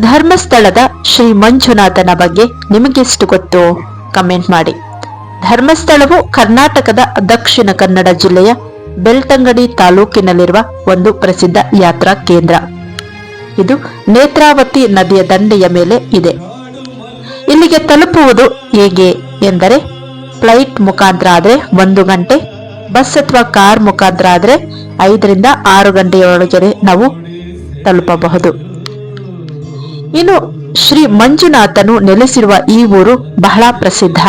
ಧರ್ಮಸ್ಥಳದ ಶ್ರೀ ಮಂಜುನಾಥನ ಬಗ್ಗೆ ನಿಮಗೆಷ್ಟು ಗೊತ್ತು ಕಮೆಂಟ್ ಮಾಡಿ. ಧರ್ಮಸ್ಥಳವು ಕರ್ನಾಟಕದ ದಕ್ಷಿಣ ಕನ್ನಡ ಜಿಲ್ಲೆಯ ಬೆಳ್ತಂಗಡಿ ತಾಲೂಕಿನಲ್ಲಿರುವ ಒಂದು ಪ್ರಸಿದ್ಧ ಯಾತ್ರಾ ಕೇಂದ್ರ. ಇದು ನೇತ್ರಾವತಿ ನದಿಯ ದಂಡೆಯ ಮೇಲೆ ಇದೆ. ಇಲ್ಲಿಗೆ ತಲುಪುವುದು ಹೇಗೆ ಎಂದರೆ, ಫ್ಲೈಟ್ ಮುಖಾಂತರ ಆದರೆ ಒಂದು ಗಂಟೆ, ಬಸ್ ಅಥವಾ ಕಾರ್ ಮುಖಾಂತರ ಆದರೆ ಐದರಿಂದ ಆರು ಗಂಟೆಯೊಳಗೆ ನಾವು ತಲುಪಬಹುದು. ಇನ್ನು ಶ್ರೀ ಮಂಜುನಾಥನು ನೆಲೆಸಿರುವ ಈ ಊರು ಬಹಳ ಪ್ರಸಿದ್ಧ.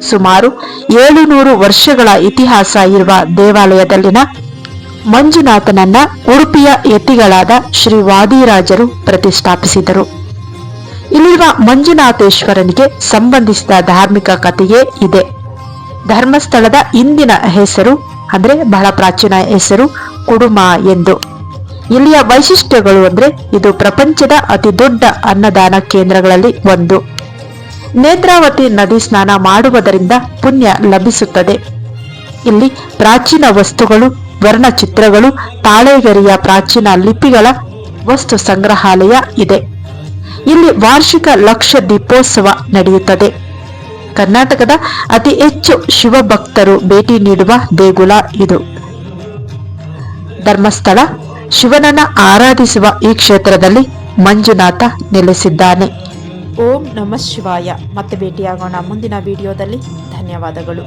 ಸುಮಾರು ಏಳುನೂರು ವರ್ಷಗಳ ಇತಿಹಾಸ ಇರುವ ದೇವಾಲಯದಲ್ಲಿನ ಮಂಜುನಾಥನನ್ನ ಉಡುಪಿಯ ಯತಿಗಳಾದ ಶ್ರೀ ವಾದಿರಾಜರು ಪ್ರತಿಷ್ಠಾಪಿಸಿದರು. ಇಲ್ಲಿರುವ ಮಂಜುನಾಥೇಶ್ವರನಿಗೆ ಸಂಬಂಧಿಸಿದ ಧಾರ್ಮಿಕ ಕಥೆಯೇ ಇದೆ. ಧರ್ಮಸ್ಥಳದ ಇಂದಿನ ಹೆಸರು ಅಂದ್ರೆ ಬಹಳ ಪ್ರಾಚೀನ ಹೆಸರು ಕುಡುಮ ಎಂದು. ಇಲ್ಲಿಯ ವೈಶಿಷ್ಟ್ಯಗಳು ಅಂದ್ರೆ ಇದು ಪ್ರಪಂಚದ ಅತಿ ದೊಡ್ಡ ಅನ್ನದಾನ ಕೇಂದ್ರಗಳಲ್ಲಿ ಒಂದು. ನೇತ್ರಾವತಿ ನದಿ ಸ್ನಾನ ಮಾಡುವುದರಿಂದ ಪುಣ್ಯ ಲಭಿಸುತ್ತದೆ. ಇಲ್ಲಿ ಪ್ರಾಚೀನ ವಸ್ತುಗಳು, ವರ್ಣಚಿತ್ರಗಳು, ತಾಳೆಗರಿಯ ಪ್ರಾಚೀನ ಲಿಪಿಗಳ ವಸ್ತು ಸಂಗ್ರಹಾಲಯ ಇದೆ. ಇಲ್ಲಿ ವಾರ್ಷಿಕ ಲಕ್ಷ ದೀಪೋತ್ಸವ ನಡೆಯುತ್ತದೆ. ಕರ್ನಾಟಕದ ಅತಿ ಹೆಚ್ಚು ಶಿವಭಕ್ತರು ಭೇಟಿ ನೀಡುವ ದೇಗುಲ ಇದು. ಧರ್ಮಸ್ಥಳ ಶಿವನನ್ನ ಆರಾಧಿಸುವ ಈ ಕ್ಷೇತ್ರದಲ್ಲಿ ಮಂಜುನಾಥ ನೆಲೆಸಿದ್ದಾನೆ. ಓಂ ನಮಃ ಶಿವಾಯ. ಮತ್ತೆ ಭೇಟಿಯಾಗೋಣ ಮುಂದಿನ ವಿಡಿಯೋದಲ್ಲಿ. ಧನ್ಯವಾದಗಳು.